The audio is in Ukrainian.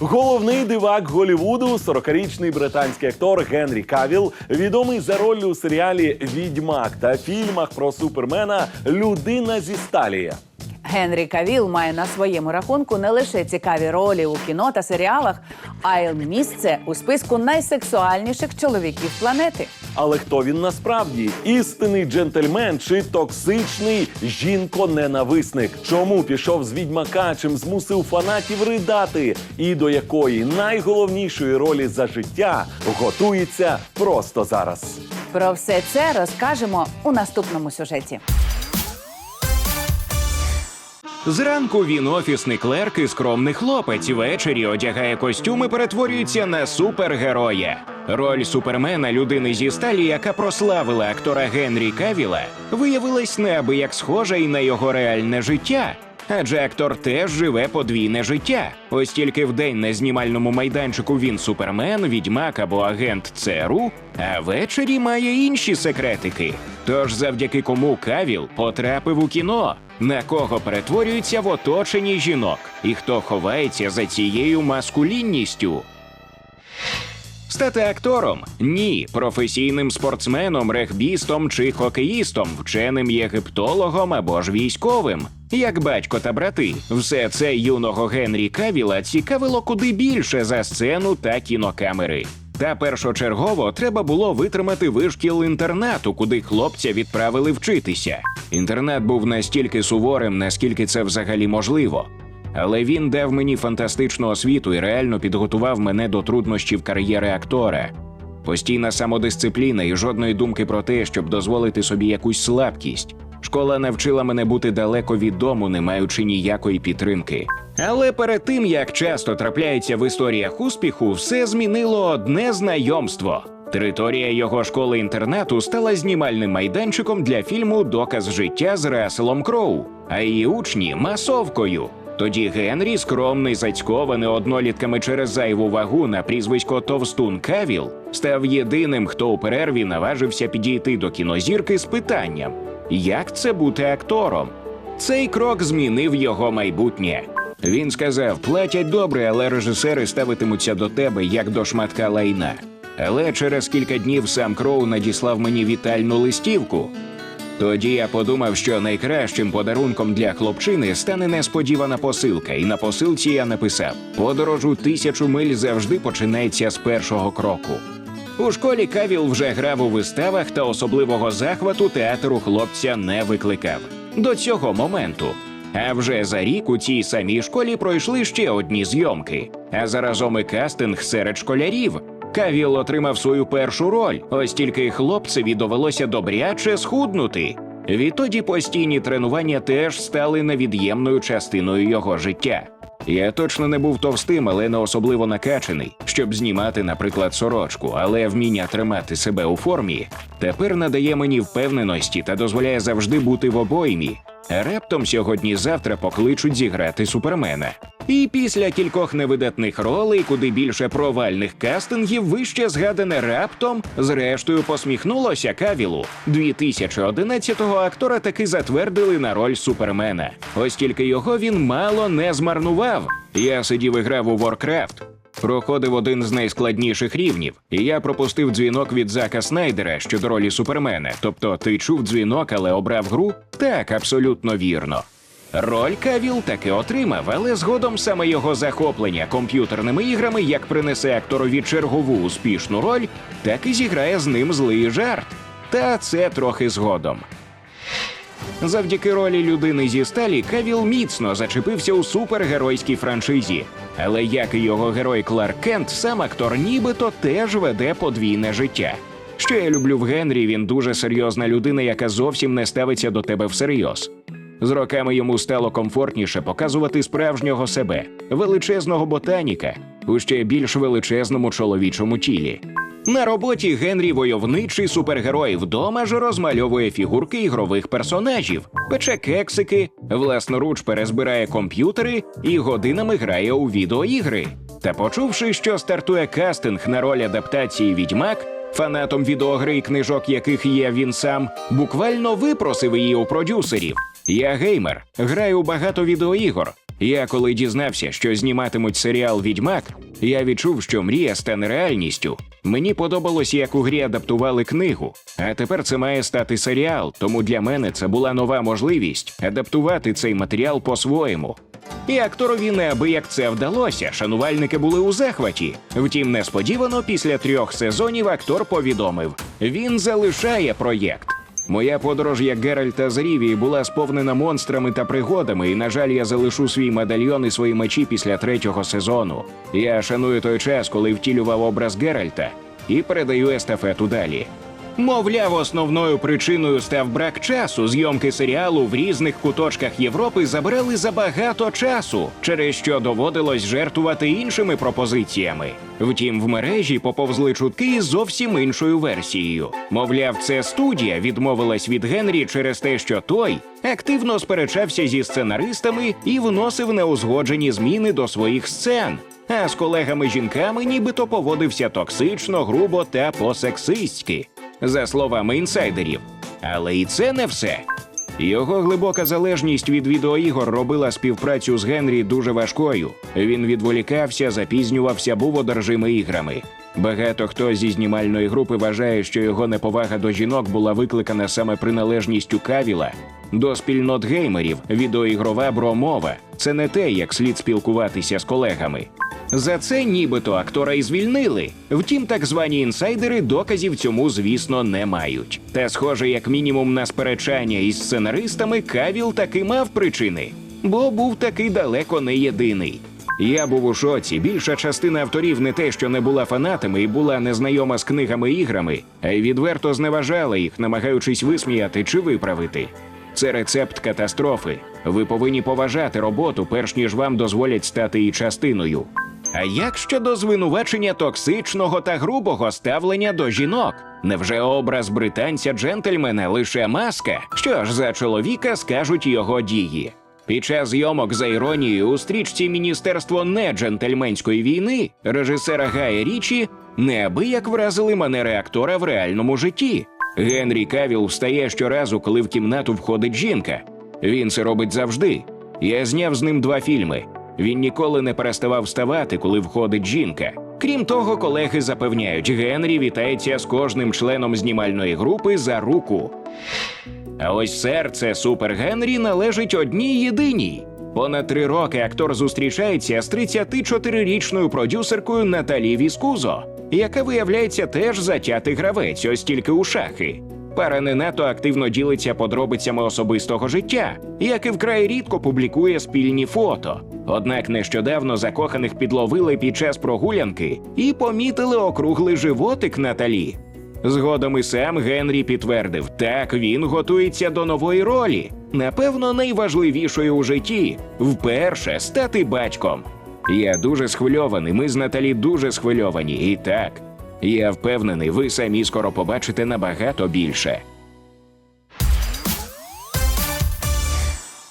Головний дивак Голівуду, 40-річний британський актор Генрі Кавіл, відомий за роллю у серіалі Відьмак та фільмах про супермена Людина зі сталі. Генрі Кавіл має на своєму рахунку не лише цікаві ролі у кіно та серіалах, а й місце у списку найсексуальніших чоловіків планети. Але хто він насправді? Істинний джентльмен чи токсичний жінко-ненависник? Чому пішов з відьмака, чим змусив фанатів ридати? І до якої найголовнішої ролі за життя готується просто зараз? Про все це розкажемо у наступному сюжеті. Зранку він офісний клерк і скромний хлопець. Ввечері одягає костюм і перетворюється на супергероя. Роль супермена, людини зі сталі, яка прославила актора Генрі Кавіла, виявилась неабияк схожа і на його реальне життя. Адже актор теж живе подвійне життя. Ось тільки вдень на знімальному майданчику він супермен, відьмак або агент ЦРУ, а ввечері має інші секретики. Тож завдяки кому Кавіл потрапив у кіно, на кого перетворюється в оточенні жінок, і хто ховається за цією маскулінністю. Стати актором? Ні, професійним спортсменом, регбістом чи хокеїстом, вченим єгиптологом або ж військовим. Як батько та брати, все це юного Генрі Кавіла цікавило куди більше за сцену та кінокамери. Та першочергово треба було витримати вишкіл інтернату, куди хлопця відправили вчитися. Інтернат був настільки суворим, наскільки це взагалі можливо. Але він дав мені фантастичну освіту і реально підготував мене до труднощів кар'єри актора. Постійна самодисципліна і жодної думки про те, щоб дозволити собі якусь слабкість. Школа навчила мене бути далеко від дому, не маючи ніякої підтримки. Але перед тим як часто трапляється в історіях успіху, все змінило одне знайомство. Територія його школи інтернату стала знімальним майданчиком для фільму Доказ життя з Расселом Кроу, а її учні масовкою. Тоді Генрі, скромний, зацькований однолітками через зайву вагу на прізвисько Товстун Кавіл, став єдиним, хто у перерві наважився підійти до кінозірки з питанням: як це бути актором? Цей крок змінив його майбутнє. Він сказав: платять добре, але режисери ставитимуться до тебе як до шматка лайна. Але через кілька днів сам Кроу надіслав мені вітальну листівку. Тоді я подумав, що найкращим подарунком для хлопчини стане несподівана посилка, і на посилці я написав: подорож у тисячу миль завжди починається з першого кроку. У школі Кавіл вже грав у виставах та особливого захвату театр у хлопця не викликав до цього моменту. А вже за рік у цій самій школі пройшли ще одні зйомки, а заразом і кастинг серед школярів. Кавіл отримав свою першу роль, ось тільки хлопцеві довелося добряче схуднути. Відтоді постійні тренування теж стали невід'ємною частиною його життя. Я точно не був товстим, але не особливо накачаний, щоб знімати, наприклад, сорочку, але вміння тримати себе у формі тепер надає мені впевненості та дозволяє завжди бути в обоймі. А Раптом сьогодні-завтра покличуть зіграти супермена. І після кількох невидатних ролей, куди більше провальних кастингів, вище згадане раптом, зрештою посміхнулося Кавілу. 2011-го актора таки затвердили на роль супермена. Ось тільки його він мало не змарнував. Я сидів і грав у Warcraft. Проходив один з найскладніших рівнів, і я пропустив дзвінок від Зака Снайдера щодо ролі супермена. Тобто, ти чув дзвінок, але обрав гру? Так, абсолютно вірно. Роль Кавіл таки отримав, але згодом саме його захоплення комп'ютерними іграми як принесе акторові чергову успішну роль, так і зіграє з ним злий жарт. Та це трохи згодом. Завдяки ролі людини зі сталі Кавіл міцно зачепився у супергеройській франшизі. Але як і його герой Кларк Кент, сам актор нібито теж веде подвійне життя. Що я люблю в Генрі, він дуже серйозна людина, яка зовсім не ставиться до тебе всерйоз. З роками йому стало комфортніше показувати справжнього себе, величезного ботаніка, у ще більш величезному чоловічому тілі. На роботі Генрі войовничий супергерой вдома ж розмальовує фігурки ігрових персонажів, пече кексики, власноруч перезбирає комп'ютери і годинами грає у відеоігри. Та почувши, що стартує кастинг на роль адаптації відьмак, фанатом відеогри і книжок, яких є він сам, буквально випросив її у продюсерів. Я геймер, граю багато відеоігор. Я коли дізнався, що зніматимуть серіал Відьмак, я відчув, що мрія стане реальністю. Мені подобалось, як у грі адаптували книгу. А тепер це має стати серіал, тому для мене це була нова можливість адаптувати цей матеріал по-своєму. І акторові неабияк це вдалося. Шанувальники були у захваті. Втім, несподівано після трьох сезонів актор повідомив: він залишає проєкт. Моя подорож як Геральта з Рівії була сповнена монстрами та пригодами, і, на жаль, я залишу свій медальйон і свої мечі після третього сезону. Я шаную той час, коли втілював образ Геральта, і передаю естафету далі. Мовляв, основною причиною став брак часу. Зйомки серіалу в різних куточках Європи забирали забагато часу, через що доводилось жертвувати іншими пропозиціями. Втім, в мережі поповзли чутки із зовсім іншою версією. Мовляв, це студія відмовилась від Генрі через те, що той активно сперечався зі сценаристами і вносив неузгоджені зміни до своїх сцен. А з колегами-жінками нібито поводився токсично, грубо та по-сексистськи за словами інсайдерів. Але і це не все. Його глибока залежність від відеоігор робила співпрацю з Генрі дуже важкою. Він відволікався, запізнювався, був одержимий іграми. Багато хто зі знімальної групи вважає, що його неповага до жінок була викликана саме приналежністю Кавіла до спільнот геймерів. Відеоігрова бромова це не те, як слід спілкуватися з колегами. За це нібито актора і звільнили. Втім, так звані інсайдери доказів цьому, звісно, не мають. Та, схоже, як мінімум на сперечання із сценаристами, Кавіл таки мав причини, бо був таки далеко не єдиний. Я був у шоці. Більша частина авторів не те, що не була фанатами і була незнайома з книгами іграми, а й відверто зневажала їх, намагаючись висміяти чи виправити. Це рецепт катастрофи. Ви повинні поважати роботу, перш ніж вам дозволять стати її частиною. А як щодо звинувачення токсичного та грубого ставлення до жінок? Невже образ британця джентльмена лише маска? Що ж за чоловіка скажуть його дії? Під час зйомок за іронією у стрічці Міністерство не джентльменської війни режисера Гая Річі неабияк вразили манери актора в реальному житті. Генрі Кавіл встає щоразу, коли в кімнату входить жінка. Він це робить завжди. Я зняв з ним два фільми. Він ніколи не переставав вставати, коли входить жінка. Крім того, колеги запевняють, Генрі вітається з кожним членом знімальної групи за руку. А ось серце Супер Генрі належить одній єдиній. Понад три роки актор зустрічається з 34-річною продюсеркою Наталі Віскузо, яка виявляється теж затятий гравець, ось тільки у шахи. Пара не надто активно ділиться подробицями особистого життя, як і вкрай рідко публікує спільні фото. Однак нещодавно закоханих підловили під час прогулянки і помітили округлий животик Наталі. Згодом і сам Генрі підтвердив, так він готується до нової ролі, напевно, найважливішої у житті вперше стати батьком. Я дуже схвильований. Ми з Наталі дуже схвильовані. І так, я впевнений, ви самі скоро побачите набагато більше.